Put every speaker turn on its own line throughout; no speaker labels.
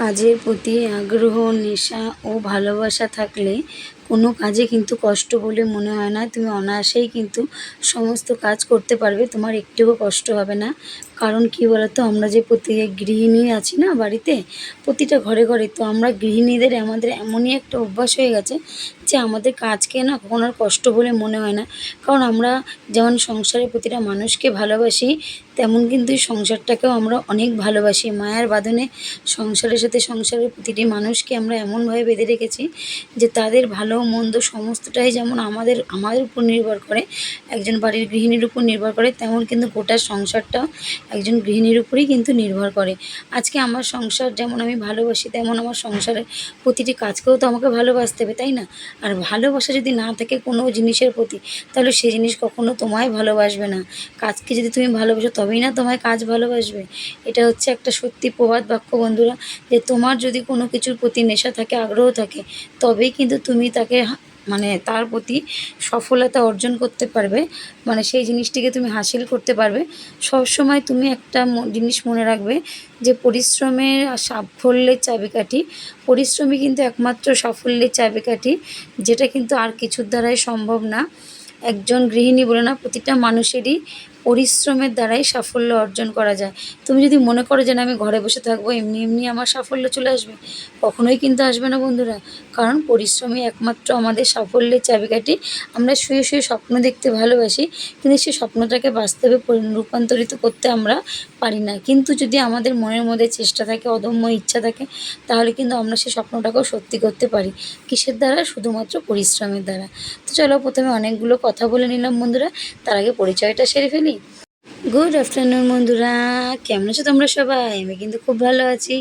কাজের প্রতি আগ্রহ, নেশা ও ভালোবাসা থাকলে কোনো কাজে কিন্তু কষ্ট বলে মনে হয় না। তুমি অনায়াসেই কিন্তু সমস্ত কাজ করতে পারবে, তোমার একটুও কষ্ট হবে না। কারণ কি বলতো, আমরা যে প্রতি গৃহিণী আছি না বাড়িতে, প্রতিটা ঘরে ঘরে, তো আমরা গৃহিণীদের আমাদের এমনই একটা অভ্যাস হয়ে গেছে যে আমাদের কাজকে না কখনো আর কষ্ট বলে মনে হয় না। কারণ আমরা যেমন সংসারের প্রতিটা মানুষকে ভালোবাসি, তেমন কিন্তু এই সংসারটাকেও আমরা অনেক ভালোবাসি। মায়ার বাঁধনে সংসারের সাথে সংসারের প্রতিটি মানুষকে আমরা এমনভাবে বেঁধে রেখেছি যে তাদের ভালো, মন্দ সমস্তটাই যেমন আমাদের আমাদের উপর নির্ভর করে, একজন বাড়ির গৃহিণীর উপর নির্ভর করে, তেমন কিন্তু গোটা সংসারটাও একজন গৃহিণীর উপরেই কিন্তু নির্ভর করে। আজকে আমার সংসার যেমন আমি ভালোবাসি, তেমন আমার সংসারের প্রতিটি কাজকেও তো আমাকে ভালোবাসতে হবে, তাই না? আর ভালোবাসা যদি না থাকে কোনো জিনিসের প্রতি, তাহলে সেই জিনিস কখনো তোমায় ভালোবাসবে না। কাজকে যদি তুমি ভালোবাসো, তবেই না তোমায় কাজ ভালোবাসবে। এটা হচ্ছে একটা সত্যি প্রবাদ বাক্য, বন্ধুরা, যে তোমার যদি কোনো কিছুর প্রতি নেশা থাকে, আগ্রহ থাকে, তবেই কিন্তু তুমি তাকে মানে তার প্রতি সফলতা অর্জন করতে পারবে। মানে সেই জিনিসটিকে তুমি হাসিল করতে পারবে। সবসময় তুমি একটা জিনিস মনে রাখবে যে পরিশ্রমের সাফল্যের চাবিকাঠি। পরিশ্রমই কিন্তু একমাত্র সাফল্যের চাবিকাঠি, যেটা কিন্তু আর কিছুর দ্বারাই সম্ভব না। একজন গৃহিণী বলে না, প্রতিটা মানুষেরই পরিশ্রমের দ্বারাই সাফল্য অর্জন করা যায়। তুমি যদি মনে করো যে না, আমি ঘরে বসে থাকব, এমনি এমনি আমার সাফল্য চলে আসবে, কখনোই কিন্তু আসবে না বন্ধুরা। কারণ পরিশ্রমই একমাত্র আমাদের সাফল্যের চাবিকাঠি। আমরা শুয়ে শুয়ে স্বপ্ন দেখতে ভালোবাসি, কিন্তু সেই স্বপ্নটাকে বাস্তবে রূপান্তরিত করতে আমরা পারি না। কিন্তু যদি আমাদের মনের মধ্যে চেষ্টা থাকে, অদম্য ইচ্ছা থাকে, তাহলে কিন্তু আমরা সেই স্বপ্নটাকেও সত্যি করতে পারি। কিসের দ্বারা? শুধুমাত্র পরিশ্রমের দ্বারা। তো চলো, প্রথমে অনেকগুলো কথা বলে নিলাম বন্ধুরা। তার আগে পরিচয়টা সেরে ফেলি। গুড আফটারনুন বন্ধুরা। কেমন আছো তোমরা সবাই? আমি কিন্তু খুব ভালো আছি।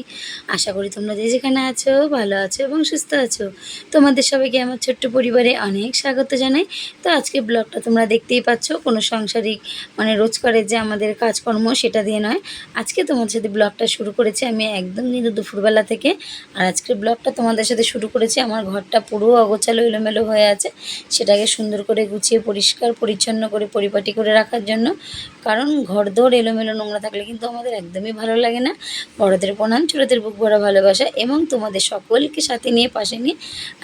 আশা করি তোমরা যে যেখানে আছো, ভালো আছো এবং সুস্থ আছো। তোমাদের সবাইকে আমার ছোট্ট পরিবারে অনেক স্বাগত জানাই। তো আজকে ব্লগটা তোমরা দেখতেই পাচ্ছ, কোনো সাংসারিক মানে রোজকারের যে আমাদের কাজকর্ম সেটা দিয়ে নয়। আজকে তোমাদের সাথে ব্লগটা শুরু করেছি আমি একদম কিন্তু দুপুরবেলা থেকে। আর আজকের ব্লগটা তোমাদের সাথে শুরু করেছি, আমার ঘরটা পুরো অগোছালো, এলোমেলো হয়ে আছে। সেটাকে সুন্দর করে গুছিয়ে, পরিষ্কার, পরিচ্ছন্ন করে, পরিপাটি করে রাখার জন্য। কারণ ঘরদোর এলোমেলো নোংরা থাকলে কিন্তু আমাদের একদমই ভালো লাগে না। বড়দের প্রণাম, ছোটোদের বুক ভরা ভালোবাসা এবং তোমাদের সকলকে সাথে নিয়ে, পাশে নিয়ে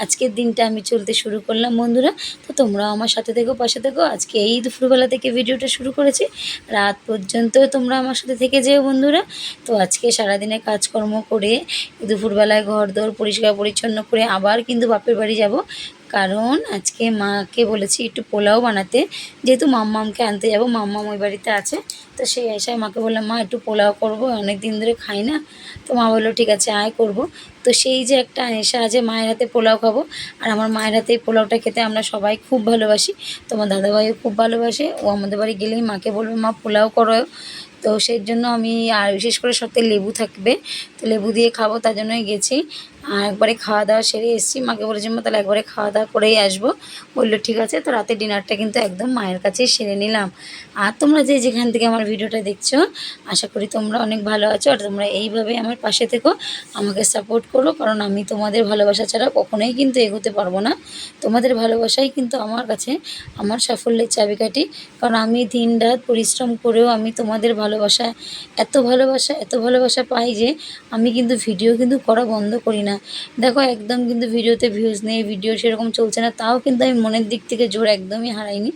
আজকের দিনটা আমি চলতে শুরু করলাম। বন্ধুরা, তো তোমরাও আমার সাথে থেকো, পাশে থেকো। আজকে এই দুপুরবেলা থেকে ভিডিওটা শুরু করেছি। রাত পর্যন্ত তোমরা আমার সাথে থেকে যেও বন্ধুরা। তো আজকে সারাদিনে কাজকর্ম করে দুপুরবেলায় ঘর দোর পরিষ্কার পরিচ্ছন্ন করে আবার কিন্তু বাপের বাড়ি যাব। কারণ আজকে মাকে বলেছি একটু পোলাও বানাতে। যেহেতু মাম্মামকে আনতে যাব, মাম্মাম ওই বাড়িতে আছে। তো সেই আশায় মাকে বললাম মা, একটু পোলাও করব অনেক দিন ধরে খাই না। তো মা বলল, ঠিক আছে, আয় করব। তো সেই যে একটা নেশা আছে, মায়ের হাতে পোলাও খাব। আর আমার মায়ের হাতে এই পোলাওটা খেতে আমরা সবাই খুব ভালোবাসি। তোমার দাদাভাইও খুব ভালোবাসে। ও আমাদের বাড়ি গেলেই মাকে বলবে, মা, পোলাও করো। তো সেই জন্য আমি, আর বিশেষ করে সাথে লেবু থাকবে। তো লেবু দিয়ে খাব, তার জন্যই গেছি। আর একবারে খাওয়া দাওয়া সেরে এসেছি। মাকে বলেছি, মা, তাহলে একবারে খাওয়া দাওয়া করেই আসব। বলল, ঠিক আছে। তো রাতে ডিনারটা কিন্তু একদম মায়ের কাছেই সেরে নিলাম। আর তোমরা যে যেখান থেকে আমার ভিডিওটা দেখছ, আশা করি তোমরা অনেক ভালো আছো। আর তোমরা এইভাবে আমার পাশে থেকো, আমাকে সাপোর্ট করো। কারণ আমি তোমাদের ভালোবাসা ছাড়া কখনোই কিন্তু এগোতে পারব না। তোমাদের ভালোবাসাই কিন্তু আমার কাছে, আমার সাফল্যের চাবিকাঠি। কারণ আমি দিন রাত পরিশ্রম করেও আমি তোমাদের ভালোবাসা, এত ভালোবাসা এত ভালোবাসা পাই যে আমি কিন্তু ভিডিও কিন্তু করা বন্ধ করি না। দেখো, একদম কিন্তু ভিডিওতে ভিউজ নেই ভিডিও সেরকম চলছে না, তাও কিন্তু আমি মনের দিক থেকে জোর একদমই হারাইনি।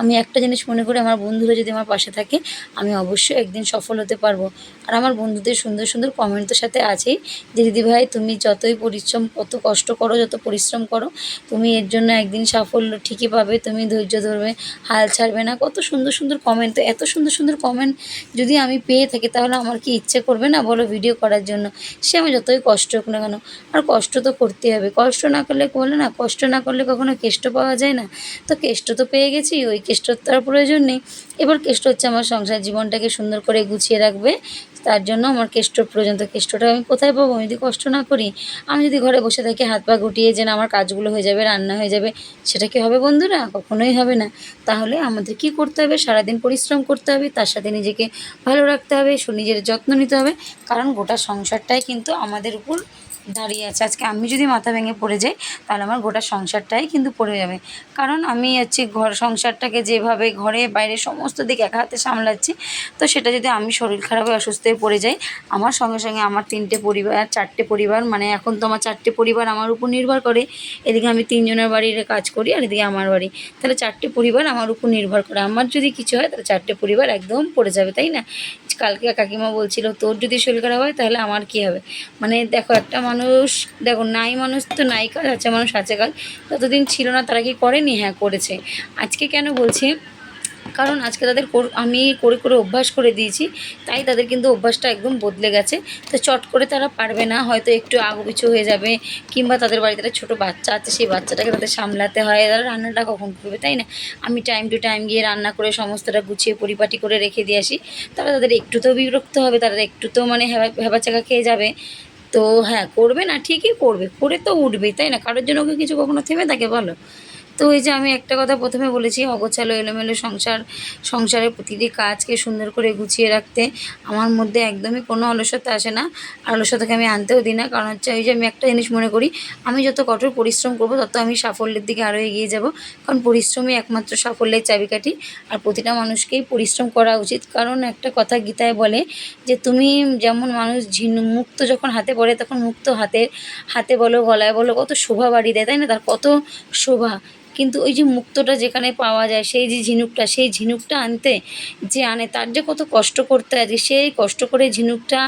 আমি একটা জিনিস মনে করি, আমার বন্ধুরা যদি আমার পাশে থাকে, আমি অবশ্যই একদিন সফল হতে পারব। আর আমার বন্ধুদের সুন্দর সুন্দর কমেন্টের সাথে আছেই যে, দিদি ভাই, তুমি যতই পরিশ্রম, কত কষ্ট করো, যত পরিশ্রম করো, তুমি এর জন্য একদিন সাফল্য ঠিকই পাবে, তুমি ধৈর্য ধরবে, হাল ছাড়বে না। কত সুন্দর সুন্দর কমেন্ট তো এত সুন্দর সুন্দর কমেন্ট যদি আমি পেয়ে থাকি, তাহলে আমার কি ইচ্ছে করবে না বলো ভিডিও করার জন্য? সে আমি যতই কষ্ট হোক না কেন, আর কষ্ট তো করতে হবে। কষ্ট না করলে বলে না? কষ্ট না করলে কখনো কেষ্ট পাওয়া যায় না। তো কেষ্ট তো পেয়ে গেছি, ওই কেষ্টর তার প্রয়োজন নেই। এবার কেষ্ট হচ্ছে আমার সংসার জীবনটাকে সুন্দর করে গুছিয়ে রাখবে। তার জন্য আমার কেষ্ট পর্যন্ত কেষ্টটা আমি কোথায় পাবো? আমি যদি কষ্ট না করি, আমি যদি ঘরে বসে থাকি, হাত পা গুটিয়ে যে না আমার কাজগুলো হয়ে যাবে, রান্না হয়ে যাবে, সেটা কি হবে বন্ধুরা? কখনোই হবে না। তাহলে আমাদের কি করতে হবে? সারাদিন পরিশ্রম করতে হবে, তার সাথে নিজেকে ভালো রাখতে হবে নিজের যত্ন নিতে হবে। কারণ গোটা সংসারটাই কিন্তু আমাদের উপর দাঁড়িয়ে আছে। আজকে আমি যদি মাথা ভেঙে পড়ে যাই, তাহলে আমার গোটা সংসারটাই কিন্তু পড়ে যাবে। কারণ আমি হচ্ছে ঘর সংসারটাকে যেভাবে ঘরে বাইরে সমস্ত দিক এক হাতে সামলাচ্ছি, তো সেটা যদি আমি শরীর খারাপ হয়ে অসুস্থ হয়ে পড়ে যাই, আমার সঙ্গে সঙ্গে আমার তিনটে পরিবার চারটে পরিবার মানে এখন তো আমার চারটে পরিবার আমার উপর নির্ভর করে। এদিকে আমি তিনজনের বাড়ির কাজ করি, আর এদিকে আমার বাড়ি। তাহলে চারটে পরিবার আমার উপর নির্ভর করে। আমার যদি কিছু হয়, তাহলে চারটে পরিবার একদম পড়ে যাবে, তাই না? কালকে কাকিমা বলছিল, তোর যদি শরীর খারাপ হয়, তাহলে আমার কী হবে? মানে দেখো একটা মানুষ, দেখো নাই মানুষ তো নাই কাজ আছে, মানুষ আছে কাজ। ততদিন ছিল না তারা কি করেনি? হ্যাঁ করেছে। আজকে কেন বলছি? কারণ আজকে তাদের আমি করে করে অভ্যাস করে দিয়েছি, তাই তাদের কিন্তু অভ্যাসটা একদম বদলে গেছে। তো চট করে তারা পারবে না, হয়তো একটু আগু পিছু হয়ে যাবে, কিংবা তাদের বাড়িতে একটা ছোটো বাচ্চা আছে, সেই বাচ্চাটাকে তাদের সামলাতে হয়। তারা রান্নাটা কখন করবে, তাই না? আমি টাইম টু টাইম গিয়ে রান্না করে সমস্তটা গুছিয়ে পরিপাটি করে রেখে দিয়ে আসি। তারা তাদের একটু তো বিরক্ত হবে, তারা একটু তো মানে হেবা, হেবাচাকা খেয়ে যাবে। তো হ্যাঁ করবে না, ঠিকই করবে, করে তো উঠবে তাই না? কারোর জন্য ওকে কিছু কখনো থেমে থাকে, বলো? তো ওই যে আমি একটা কথা প্রথমে বলেছি, অগোছালো এলোমেলো সংসার, সংসারের প্রতিটি কাজকে সুন্দর করে গুছিয়ে রাখতে আমার মধ্যে একদমই কোনো অলসতা আসে না। আর অলসতাকে আমি আনতেও দিই না, কারণ হচ্ছে ওই যে আমি একটা জিনিস মনে করি, আমি যত কঠোর পরিশ্রম করব তত আমি সাফল্যের দিকে আরও এগিয়ে যাব। কারণ পরিশ্রমই একমাত্র সাফল্যের চাবিকাঠি। আর প্রতিটা মানুষকেই পরিশ্রম করা উচিত। কারণ একটা কথা গীতায় বলে যে, তুমি যেমন মানুষ ঝিনু, মুক্ত যখন হাতে পড়ে, তখন মুক্ত হাতের হাতে বলো, গলায় বলো, কত শোভা বাড়িয়ে দেয়। তাই না? তার কত শোভা। কিন্তু ওই যে মুক্তটা যেখানে পাওয়া যায়, সেই যে ঝিনুকটা, সেই ঝিনুকটা আনতে যে আনে, তার যে কত কষ্ট করতে যে সেই কষ্ট করে ঝিনুকটা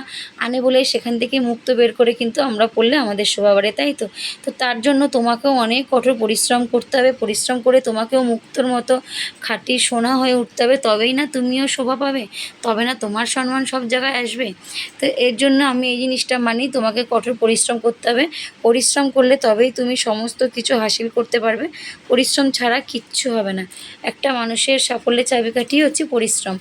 আনে বলে সেখান থেকে মুক্ত বের করে কিন্তু আমরা পড়লে আমাদের শোভা বাড়ে, তাই তো? তো তার জন্য তোমাকেও অনেক কঠোর পরিশ্রম করতে হবে, পরিশ্রম করে তোমাকেও মুক্তর মতো খাঁটি সোনা হয়ে উঠতে হবে, তবেই না তুমিও শোভা পাবে, তবে না তোমার সম্মান সব জায়গায় আসবে। তো এর জন্য আমি এই জিনিসটা মানি, তোমাকে কঠোর পরিশ্রম করতে হবে, পরিশ্রম করলে তবেই তুমি সমস্ত কিছু হাসিল করতে পারবে। পরিশ্রম ছাড়া কিচ্ছু হবে না। একটা মানুষের সাফল্যের চাবিকাঠি হচ্ছে পরিশ্রম।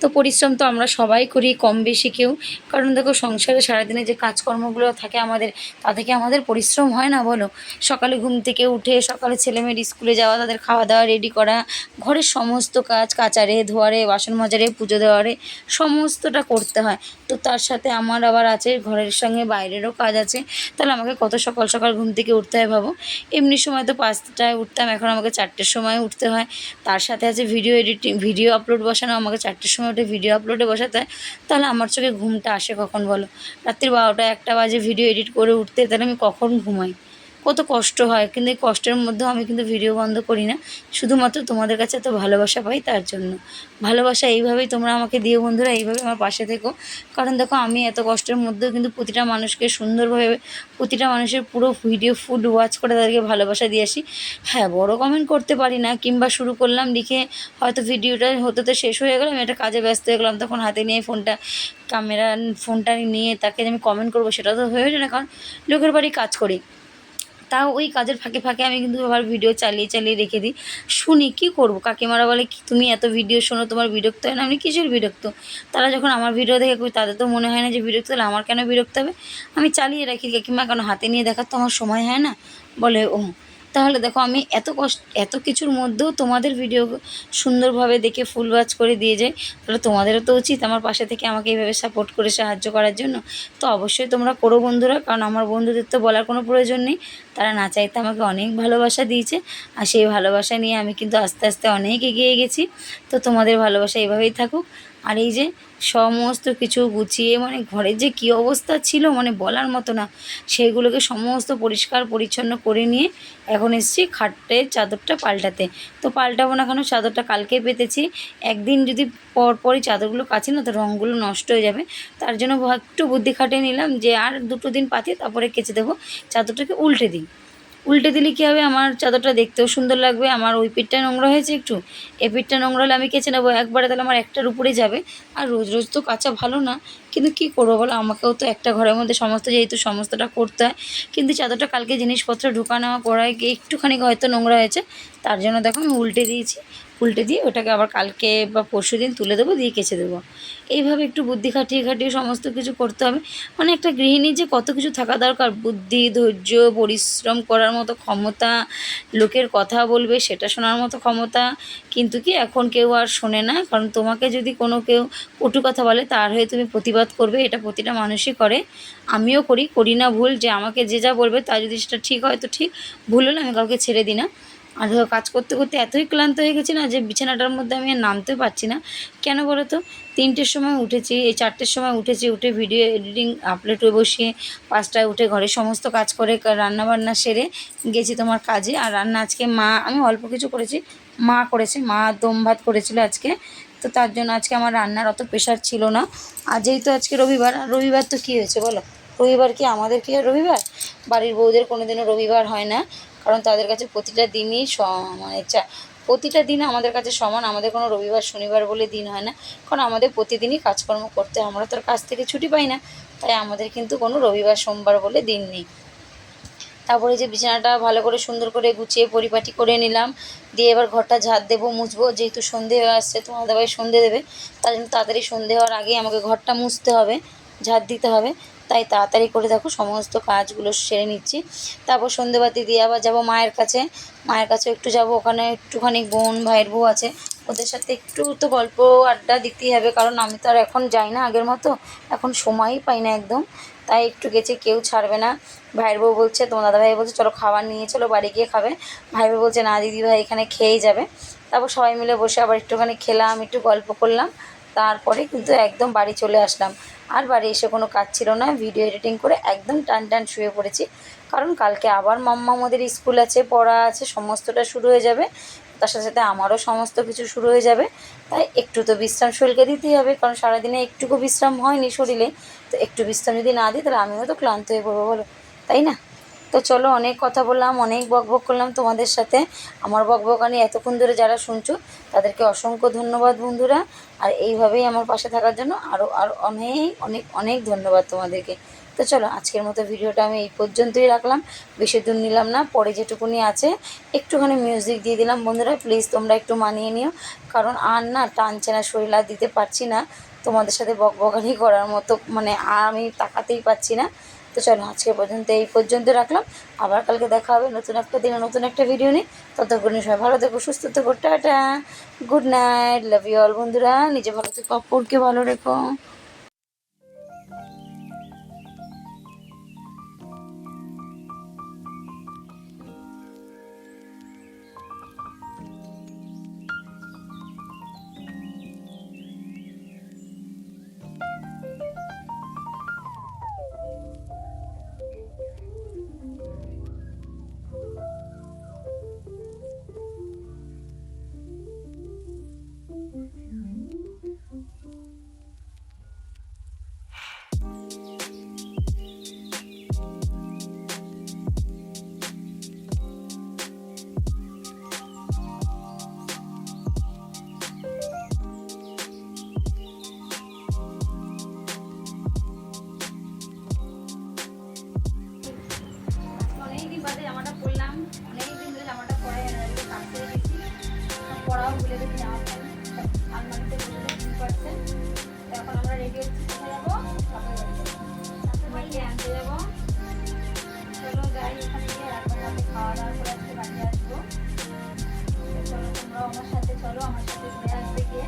তো পরিশ্রম তো আমরা সবাই করি, কম বেশি কেউ। কারণ দেখো, সংসারে সারাদিনে যে কাজকর্মগুলো থাকে আমাদের, তা থেকে আমাদের পরিশ্রম হয় না বলো? সকালে ঘুম থেকে উঠে সকালে ছেলেমেয়ের স্কুলে যাওয়া, তাদের খাওয়া দাওয়া রেডি করা, ঘরের সমস্ত কাজ, কাচারে, ধোয়ারে বাসন মাজারে পুজো দেওয়ারে সমস্তটা করতে হয়। তো তার সাথে আমার আবার আছে, ঘরের সঙ্গে বাইরেরও কাজ আছে। তাহলে আমাকে কত সকাল সকাল ঘুম থেকে উঠতে হয় ভাবো? এমনি সময় তো পাঁচটায় উঠতাম এখন আমাকে চারটের সময় উঠতে হয়। তার সাথে আছে ভিডিও এডিটিং ভিডিও আপলোড বসানো, আমাকে চারটের সময় উঠে ভিডিও আপলোডে বসাতে হয়। তাহলে আমার চোখে ঘুমটা আসে কখন বলো? রাত্রির বারোটা একটা বাজে ভিডিও এডিট করে উঠতে, তাহলে আমি কখন ঘুমাই? কত কষ্ট হয়। কিন্তু এই কষ্টের মধ্যেও আমি কিন্তু ভিডিও বন্ধ করি না। শুধুমাত্র তোমাদের কাছে এত ভালোবাসা পাই তার জন্য। ভালোবাসা এইভাবেই তোমরা আমাকে দিও বন্ধুরা এইভাবে আমার পাশে থেকো। কারণ দেখো, আমি এত কষ্টের মধ্যেও কিন্তু প্রতিটা মানুষকে সুন্দরভাবে, প্রতিটা মানুষের পুরো ভিডিও ফুড ওয়াচ করে তাদেরকে ভালোবাসা দিয়ে আসি। হ্যাঁ বড় কমেন্ট করতে পারি না, কিংবা শুরু করলাম, লিখে হয়তো ভিডিওটা হতে তো শেষ হয়ে গেলাম এটা কাজে ব্যস্ত হয়ে গেলাম, তখন হাতে নিয়ে ফোনটা ক্যামেরা ফোনটা নিয়ে তাকে আমি কমেন্ট করব সেটা তো হয়ে ওঠে না, কারণ লোকের বাড়ি কাজ করি। তাও ওই কাজের ফাঁকে ফাঁকে আমি কিন্তু আবার ভিডিও চালিয়ে চালিয়ে রেখে দিই। শুনি, কী করব? কাকিমারা বলে, কি তুমি এত ভিডিও শোনো, তোমার বিরক্ত হয় না? আমি কিছুর বিরক্ত? তারা যখন আমার ভিডিও দেখে করি তাদের তো মনে হয় না যে বিরক্ত হলে আমার কেন বিরক্ত হবে? আমি চালিয়ে রাখি, কাকিমা কেন হাতে নিয়ে দেখার তো আমার সময় হয় না? বলে ও তাহলে দেখো আমি এত কষ্ট, এত কিছুর মধ্যেও তোমাদের ভিডিও সুন্দরভাবে দেখে ফুল ওয়াচ করে দিয়ে যাই। তাহলে তোমাদেরও তো উচিত আমার পাশে থেকে আমাকে এইভাবে সাপোর্ট করে সাহায্য করার জন্য। তো অবশ্যই তোমরা করো বন্ধুরা, কারণ আমার বন্ধুদের তো বলার কোনো প্রয়োজন নেই। তারা না চাইতে আমাকে অনেক ভালোবাসা দিয়েছে, আর সেই ভালোবাসা নিয়ে আমি কিন্তু আস্তে আস্তে অনেক এগিয়ে গেছি। তো তোমাদের ভালোবাসা এইভাবেই থাকুক। আর এই যে সমস্ত কিছু গুছিয়ে মানে ঘরের যে কী অবস্থা ছিল মানে বলার মতো না সেইগুলোকে সমস্ত পরিষ্কার পরিচ্ছন্ন করে নিয়ে এখন এসেছি খাটের চাদরটা পাল্টাতে। তো পাল্টাবো না কেন? চাদরটা কালকে পেতেছি। একদিন যদি পর পরই চাদরগুলো কাছে না, তো রঙগুলো নষ্ট হয়ে যাবে। তার জন্য একটু বুদ্ধি খাটিয়ে নিলাম যে আর দুটো দিন পাতি তারপরে কেচে দেবো। চাদরটাকে উল্টে দিই। উল্টে দিলে কী হবে? আমার চাদরটা দেখতেও সুন্দর লাগবে, আমার ওই পিঠটা নোংরা হয়েছে একটু। এ পিঠটা নোংরা হলে আমি কেচে নেব। একবারে তাহলে আমার একটার উপরে যাবে। আর রোজ রোজ তো কাঁচা ভালো না। কিন্তু কি করব বলো? আমাকেও তো একটা ঘরের মধ্যে সমস্ত, যেহেতু সমস্তটা করতে হয়। কিন্তু চাদরটা কালকে জিনিসপত্র ঢুকানো করায় গিয়ে একটুখানি হয়তো নোংরা হয়েছে। তার জন্য দেখো আমি উল্টে দিয়েছি। উল্টে দিয়ে ওটাকে আবার কালকে বা পরশু দিন তুলে দেবো, দিয়ে কেচে দেবো। এইভাবে একটু বুদ্ধি খাটিয়ে খাটিয়ে সমস্ত কিছু করতে হবে। মানে একটা গৃহিণী যে কত কিছু থাকা দরকার, বুদ্ধি, ধৈর্য, পরিশ্রম করার মতো ক্ষমতা, লোকের কথা বলবে, সেটা শোনার মতো ক্ষমতা। কিন্তু কি এখন কেউ আর শোনে না, কারণ তোমাকে যদি কোনো কেউ কটু কথা বলে, তার হয়ে তুমি প্রতিবাদ করবে, এটা প্রতিটা মানুষই করে। আমিও করি করি না ভুল, যে আমাকে যে যা বলবে, তা যদি সেটা ঠিক হয়, তো ঠিক। ভুল হলে আমি কাউকে ছেড়ে দিই না। আর ধরো কাজ করতে করতে এতই ক্লান্ত হয়ে গেছি না যে বিছানাটার মধ্যে আমি আর নামতে পারছি না। কেন বলো তো? তিনটের সময় উঠেছি, এই চারটের সময় উঠেছি, উঠে ভিডিও এডিটিং আপলোডে বসিয়ে পাঁচটায় উঠে ঘরে সমস্ত কাজ করে রান্না বান্না সেরে গেছি তোমার কাজে। আর রান্না আজকে মা, আমি অল্প কিছু করেছি, মা করেছে, মা দম ভাত করেছিল আজকে। তো তার জন্য আজকে আমার রান্নার অত প্রেশার ছিল না। আর যেহেতু আজকে রবিবার, আর রবিবার তো কী হয়েছে বলো? রবিবার কি আমাদের কি রবিবার? বাড়ির বউদের কোনো দিনও রবিবার হয় না। কারণ তাদের কাছে প্রতিটা দিনই মানে প্রতিটা দিন আমাদের কাছে সমান। আমাদের কোনো রবিবার, শনিবার বলে দিন হয় না। কারণ আমাদের প্রতিদিনই কাজকর্ম করতে। আমরা তো আর কাজ থেকে ছুটি পাই না। তাই আমাদের কিন্তু কোনো রবিবার, সোমবার বলে দিন নেই। তারপরে যে বিছানাটা ভালো করে সুন্দর করে গুছিয়ে পরিপাটি করে নিলাম। দিয়ে এবার ঘরটা ঝাড় দেবো, মুছবো। যেহেতু সন্ধে হয়ে আসছে, তোমার দাদাভাই সন্ধে দেবে। তার জন্য তাড়াতাড়ি সন্ধে হওয়ার আগেই আমাকে ঘরটা মুছতে হবে, ঝাড় দিতে হবে। তাই তাড়াতাড়ি করে দেখো সমস্ত কাজগুলো সেরে নিচ্ছি। তারপর সন্ধেবাতি দিয়ে আবার যাব মায়ের কাছে। মায়ের কাছে একটু যাব, ওখানে একটুখানি বোন, ভাইয়ের বউ আছে। ওদের সাথে একটু তো গল্প আড্ডা দিতেই হবে, কারণ আমি তো আর এখন যাই না আগের মতো। এখন সময়ই পাই না একদম। তাই একটু গেছে, কেউ ছাড়বে না। ভাইয়ের বউ বলছে, তোমার দাদাভাই বলছে, চলো খাবার নিয়ে চলো, বাড়ি গিয়ে খাবে। ভাই বউ বলছে, না দিদি ভাই এখানে খেয়েই যাবে। তারপর সবাই মিলে বসে আবার একটুখানি খেলাম, একটু গল্প করলাম। তারপরে কিন্তু একদম বাড়ি চলে আসলাম। আর বাড়ি এসে কোনো কাজ ছিল না ভিডিও এডিটিং করে একদম টান টান শুয়ে পড়েছি। কারণ কালকে আবার মাম্মা আমাদের স্কুল আছে, পড়া আছে, সমস্তটা শুরু হয়ে যাবে। তার সাথে সাথে আমারও সমস্ত কিছু শুরু হয়ে যাবে। তাই একটু তো বিশ্রাম শরীরকে দিতেই হবে, কারণ সারাদিনে একটুকু বিশ্রাম হয়নি শরীরে। তো একটু বিশ্রাম যদি না দিই, তাহলে আমিও তো ক্লান্ত হয়ে পড়ব বলো, তাই না? তো চলো অনেক কথা বললাম, অনেক বকবক করলাম তোমাদের সাথে। আমার বকবকানি এতক্ষণ ধরে যারা শুনছো, তাদেরকে অসংখ্য ধন্যবাদ বন্ধুরা। আর এইভাবেই আমার পাশে থাকার জন্য আরও আর অনেক অনেক অনেক ধন্যবাদ তোমাদেরকে। তো চলো, আজকের মতো ভিডিওটা আমি এই পর্যন্তই রাখলাম। বেশি দূর নিলাম না, পরে যেটুকুনি আছে, একটুখানি মিউজিক দিয়ে দিলাম। বন্ধুরা প্লিজ তোমরা একটু মানিয়ে নিও। কারণ আর না টানছে না, শরীর আর দিতে পারছি না তোমাদের সাথে বকবকানি করার মতো মানে আর আমি তাকাতেই পাচ্ছি না। তো চলো আজকে পর্যন্ত এই পর্যন্ত রাখলাম। আবার কালকে দেখা হবে নতুন একটা দিনে নতুন একটা ভিডিও নিয়ে। ততক্ষণে সবাই ভালো থেকো, সুস্থ থেকো, tata. Good night love you all বন্ধুরা। নিজে ভালো থেকো, অপরকে ভালো রেখো। খুলে রেখে এখন আমরা রেডি হচ্ছি কোথায় যাব বাড়িতে আনতে যাব চলো যাই ওখানে গিয়ে রাতের খাওয়া দাওয়া করে বাড়ি আসব চলো তোমরাও আমার সাথে চলো আমার সাথে ঘুরে আসবে গিয়ে